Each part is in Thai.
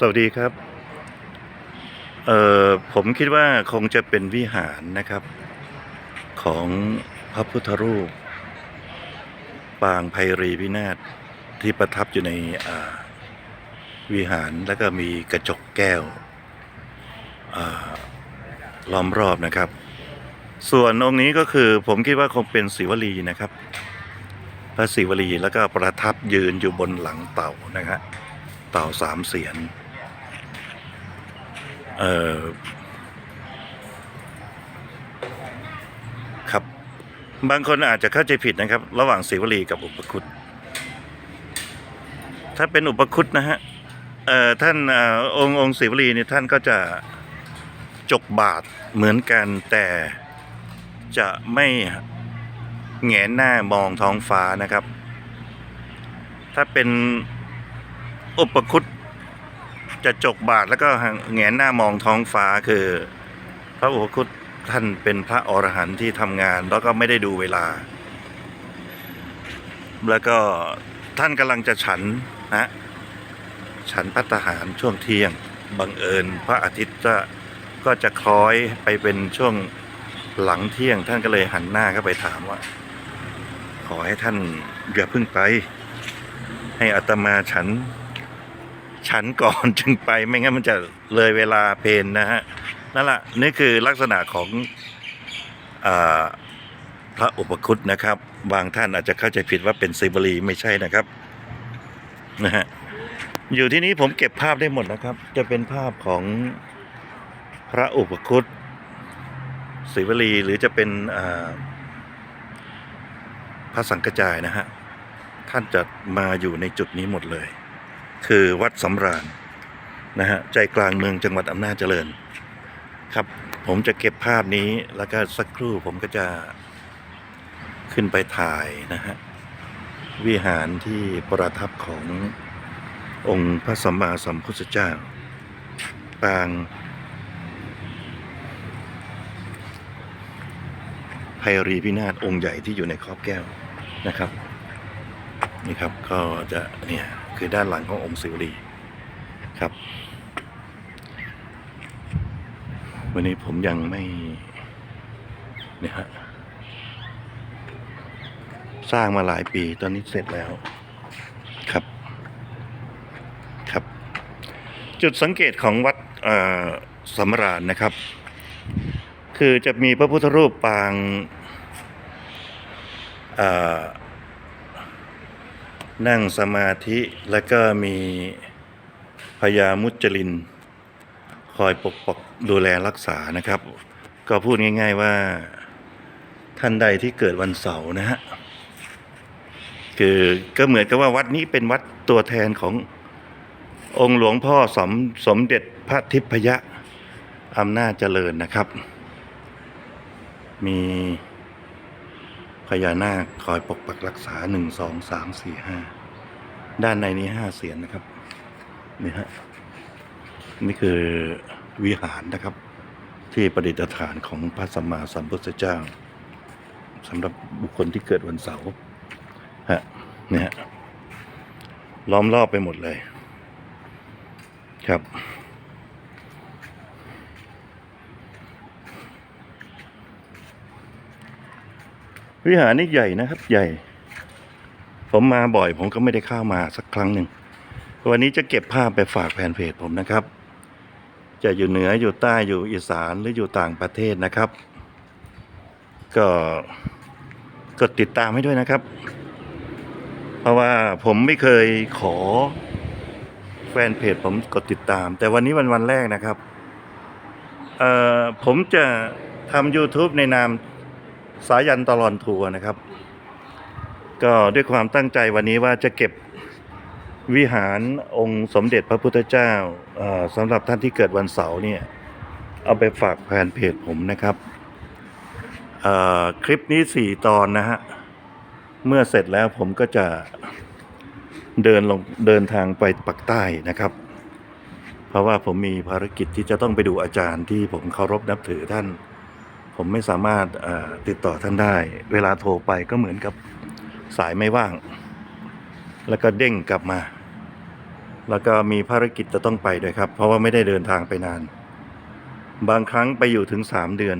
สวัสดีครับ เอ่อผมคิดว่าคงจะเป็นวิหารนะครับ ของพระพุทธรูป ปางไพรีพินาศที่ประทับอยู่ในอ่าวิหารแล้วก็มีกระจกแก้วอ่าล้อมรอบนะครับ ส่วนองค์นี้ก็คือผมคิดว่าคงเป็นศิวลีนะครับ พระศิวลีแล้วก็ประทับยืนอยู่บนหลังเต่านะครับเต่าสามเสียน เอ่อครับ บางคนอาจจะเข้าใจผิดนะครับ ระหว่างศิวลีกับอุปคุตถ้าเป็นอุปคุตนะฮะเอ่อท่านอองค์องค์ศิวลีเนี่ยท่านก็จะจกบาทเหมือนกันแต่จะไม่แงนหน้ามองท้องฟ้านะครับ ถ้าเป็นอุปคุต จะจกบาทแล้วก็แงนหน้ามองท้องฟ้าคือ พระอุปคุตท่านเป็นพระอรหันต์ที่ทำงาน แล้วก็ไม่ได้ดูเวลา แล้วก็ท่านกำลังจะฉันนะฉันพัตตาหารช่วงเที่ยงบังเอิญพระอาทิตย์จะก็จะคล้อยไปเป็นช่วงหลังเที่ยง ท่านก็เลยหันหน้าเข้าไปถามว่า ขอให้ท่านอย่าเพิ่งไป ให้อัตมาฉัน ฉันก่อนจึงไปไม่งั้นมันจะเลยเวลาเพนนะฮะนั่นแหละนี่คือลักษณะของอพระอุปคุตนะครับ บางท่านอาจจะเข้าใจผิดว่าเป็นซิบรีไม่ใช่นะครับนะฮะอยู่ที่นี้ผมเก็บภาพได้หมดนะครับ จะเป็นภาพของพระอุปคุตศิวลีหรือจะเป็นพระสังกจายนะฮะ ท่านจะมาอยู่ในจุดนี้หมดเลย คือวัดสำราญนะฮะใจกลางเมืองจังหวัดอำนาจเจริญ ครับ ผมจะเก็บภาพนี้แล้วก็สักครู่ผมก็จะขึ้นไปถ่ายนะฮะวิหารที่ประทับขององค์พระสัมมาสัมพุทธเจ้า ปางไพรีพินาศองค์ใหญ่ที่อยู่ในครอบแก้วนะครับ นี่ครับก็จะเนี่ย คือด้านหลังขององค์ศิวลีครับ วันนี้ผมยังไม่เนี่ยฮะสร้างมาหลายปีตอนนี้เสร็จแล้วครับครับ จุดสังเกตของวัดอ่อสำราญนะครับ คือจะมีพระพุทธรูปปางอ่อ นั่งสมาธิแล้วก็มีพญามุจลิน คอยปกปกดูแลรักษานะครับ ก็พูดง่าย ๆว่าท่านใดที่เกิดวันเสาร์นะฮะคือก็เหมือนกับว่าวัดนี้เป็นวัดตัวแทนขององค์หลวงพ่อสมสมเด็จพระทิพยะอำนาจเจริญนะครับ มี พญานาคคอยปกปักรักษาหนึ่งสองสามสี่ห้าด้านในนี้ห้าเสียนนะครับนี่ฮะนี่คือวิหารนะครับ ที่ประดิษฐานของพระสัมมาสัมพุทธเจ้าสำหรับบุคคลที่เกิดวันเสาร์ฮะนี่ฮะล้อมรอบไปหมดเลย ครับ วิหารนี่ใหญ่นะครับ ใหญ่ ผมมาบ่อย ผมก็ไม่ได้เข้ามาสักครั้งหนึ่งวันนี้จะเก็บภาพไปฝากแฟนเพจผมนะครับ จะอยู่เหนืออยู่ใต้อยู่อีสานหรืออยู่ต่างประเทศนะครับ ก็กดติดตามให้ด้วยนะครับ เพราะว่าผมไม่เคยขอแฟนเพจผมกดติดตาม แต่วันนี้วันวันแรกนะครับ เอ่อผมจะทำ YouTube ในนาม สายันตลอนทัวร์นะครับ ก็ด้วยความตั้งใจวันนี้ว่าจะเก็บวิหารองค์สมเด็จพระพุทธเจ้าสำหรับท่านที่เกิดวันเสาร์เนี่ย เอาไปฝากแฟนเพจผมนะครับ คลิปนี้สี่ตอนนะฮะ เมื่อเสร็จแล้วผมก็จะเดินลงเดินทางไปปักใต้นะครับ เพราะว่าผมมีภารกิจที่จะต้องไปดูอาจารย์ที่ผมเคารพนับถือท่าน ผมไม่สามารถติดต่อท่านได้ เวลาโทรไปก็เหมือนกับสายไม่ว่าง แล้วก็เด้งกลับมา แล้วก็มีภารกิจจะต้องไปด้วยครับ เพราะว่าไม่ได้เดินทางไปนาน บางครั้งไปอยู่ถึงสามเดือน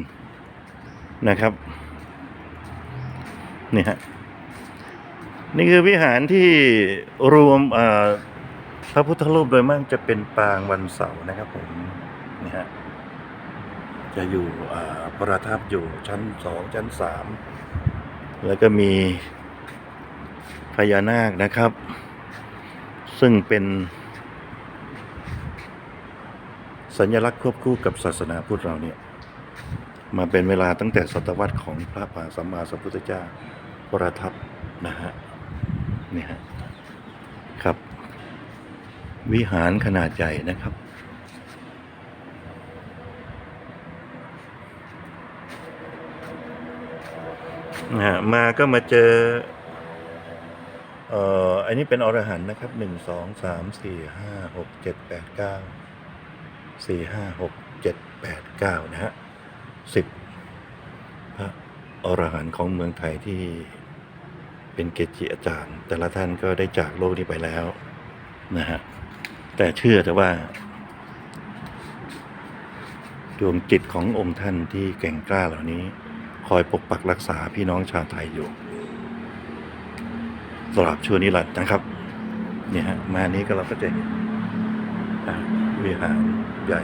นะครับนี่ฮะนี่คือวิหารที่รวมพระพุทธรูปโดยมากจะเป็นปางวันเสาร์นะครับผมนี่ฮะ จะอยู่ประทับอยู่ชั้นสองชั้นสามแล้วก็มีพญานาคนะครับ ซึ่งเป็น สัญลักษณ์ควบคู่กับศาสนาพุทธเราเนี่ย มาเป็นเวลาตั้งแต่ศตวรรษของพระมหาสัมมาสัมพุทธเจ้าประทับนะฮะนี่ฮะครับ วิหารขนาดใหญ่นะครับ นะฮะ มาก็มาเจอเอ่ออันนี้เป็นอรหันต์นะครับหนึ่งสองสามสี่ห้าหกเจ็ดแปดเก้าสี่ห้าหกเจ็ดแปดเก้านะฮะสิบพระอรหันต์ของเมืองไทยที่เป็นเกจิอาจารย์ แต่ละท่านก็ได้จากโลกนี้ไปแล้วนะฮะแต่เชื่อแต่ว่า ดวงจิตขององค์ท่านที่แก่งกล้าเหล่านี้ คอยปกปักรักษาพี่น้องชาวไทยอยู่ตลอดชั่วนิรันดร์นะครับ เนี่ยฮะมานี้ก็เราก็จะเห็นอ่าวิหารใหญ่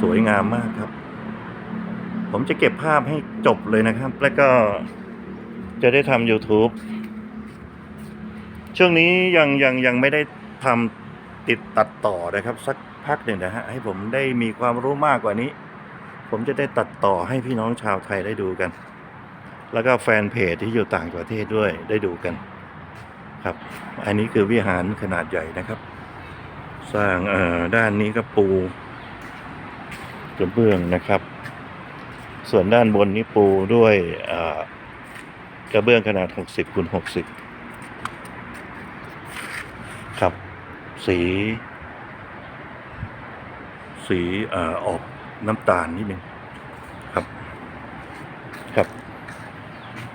สวยงามมากครับ ผมจะเก็บภาพให้จบเลยนะครับ แล้วก็จะได้ทำ YouTube ช่วงนี้ยังยังยังไม่ได้ทำติดตัดต่อนะครับ สักพักหนึ่งนะฮะ ให้ผมได้มีความรู้มากกว่านี้ ผมจะได้ตัดต่อให้พี่น้องชาวไทยได้ดูกัน แล้วก็แฟนเพจที่อยู่ต่างประเทศด้วยได้ดูกัน ครับ อันนี้คือวิหารขนาดใหญ่นะครับ สร้างเอ่อด้านนี้ก็ปูกระเบื้องนะครับ ส่วนด้านบนนี้ปูด้วยกระเบื้องขนาด 60คูณ60 ครับ สี สีอ่อออก น้ำตาลนิดนึงครับ ครับ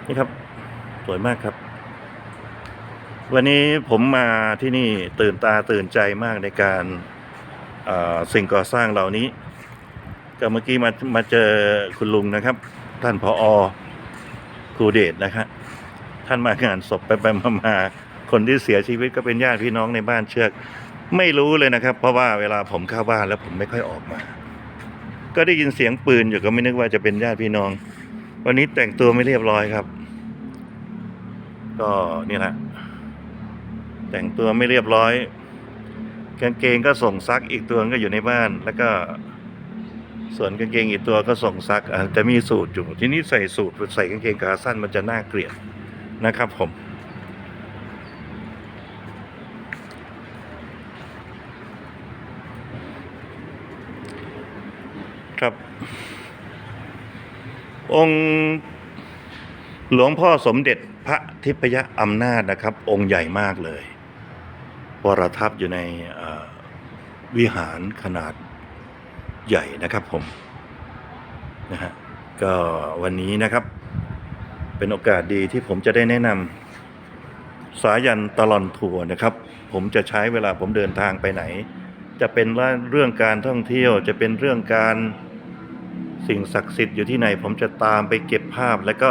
นี่ครับ สวยมากครับ วันนี้ผมมาที่นี่ตื่นตาตื่นใจมากในการสิ่งก่อสร้างเหล่านี้ ก็เมื่อกี้มามาเจอคุณลุงนะครับ ท่านพออครูเดชนะครับท่านมางานศพไปไปมามาคนที่เสียชีวิตก็เป็นญาติพี่น้องในบ้านเชือก ไม่รู้เลยนะครับ เพราะว่าเวลาผมเข้าบ้านแล้วผมไม่ค่อยออกมา ก็ได้ยินเสียงปืนอยู่ก็ไม่นึกว่าจะเป็นญาติพี่น้อง วันนี้แต่งตัวไม่เรียบร้อยครับ ก็นี่แหละ แต่งตัวไม่เรียบร้อยกางเกงก็ส่งซักอีกตัวก็อยู่ในบ้าน แล้วก็ ส่วนกางเกงอีกตัวก็ส่งซักอาจจะมีสูตรอยู่ ที่นี่ใส่สูตรใส่กางเกงขาสั้นมันจะน่าเกลียดนะครับผม ครับ องค์หลวงพ่อสมเด็จพระทิพยอำนาจนะครับ องค์ใหญ่มากเลยปรทับอยู่ในวิหารขนาดใหญ่นะครับผมนะฮะก็วันนี้นะครับ เป็นโอกาสดีที่ผมจะได้แนะนำสายันตลอนทัวร์นะครับ ผมจะใช้เวลาผมเดินทางไปไหน จะเป็นเรื่องการท่องเที่ยวจะเป็นเรื่องการ สิ่งศักดิ์สิทธิ์อยู่ที่ไหน ผมจะตามไปเก็บภาพ แล้วก็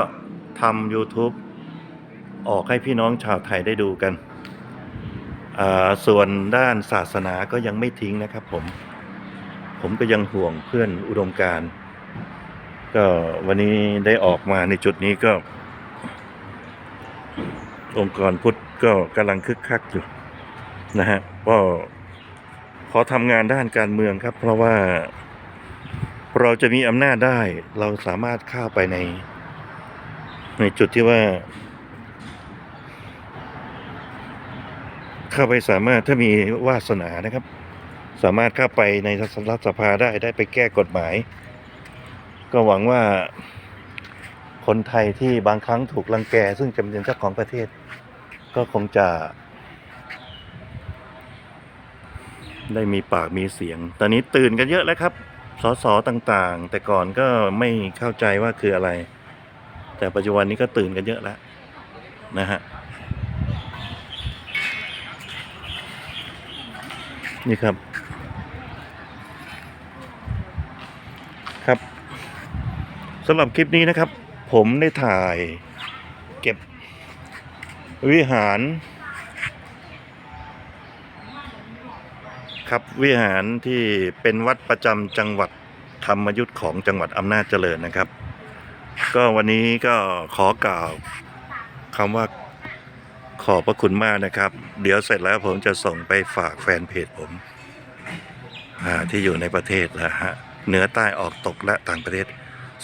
ทำ YouTube ออกให้พี่น้องชาวไทยได้ดูกันอ่าส่วนด้านศาสนาก็ยังไม่ทิ้งนะครับผม ผมก็ยังห่วงเพื่อนอุดมการ ก็วันนี้ได้ออกมาในจุดนี้ก็ องค์กรพุทธก็กำลังคึกคักอยู่นะฮะก็ขอทำงานด้านการเมืองครับ เพราะว่า เราจะมีอำนาจได้ เราสามารถเข้าไปใน ในจุดที่ว่า เข้าไปสามารถถ้ามีวาสนานะครับ สามารถเข้าไปในรัฐสภาได้ได้ไปแก้กฎหมาย ก็หวังว่าคนไทยที่บางครั้งถูกลังแก ซึ่งจะเป็นเจ้าของประเทศ ก็คงจะ ได้มีปากมีเสียง ตอนนี้ตื่นกันเยอะแล้วครับ สสต่างๆ แต่ก่อนก็ไม่เข้าใจว่าคืออะไร แต่ปัจจุบันนี้ก็ตื่นกันเยอะแล้วนะฮะนี่ครับ ครับสำหรับคลิปนี้นะครับ ผมได้ถ่ายเก็บวิหาร ครับ วิหารที่เป็นวัดประจำจังหวัดธรรมยุทธ์ของจังหวัดอำนาจเจริญนะครับ ก็วันนี้ก็ขอกล่าวคำว่าขอบพระคุณมากนะครับ เดี๋ยวเสร็จแล้วผมจะส่งไปฝากแฟนเพจผมที่อยู่ในประเทศนะฮะเหนือใต้ออกตกและต่างประเทศ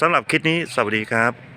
สำหรับคลิปนี้สวัสดีครับ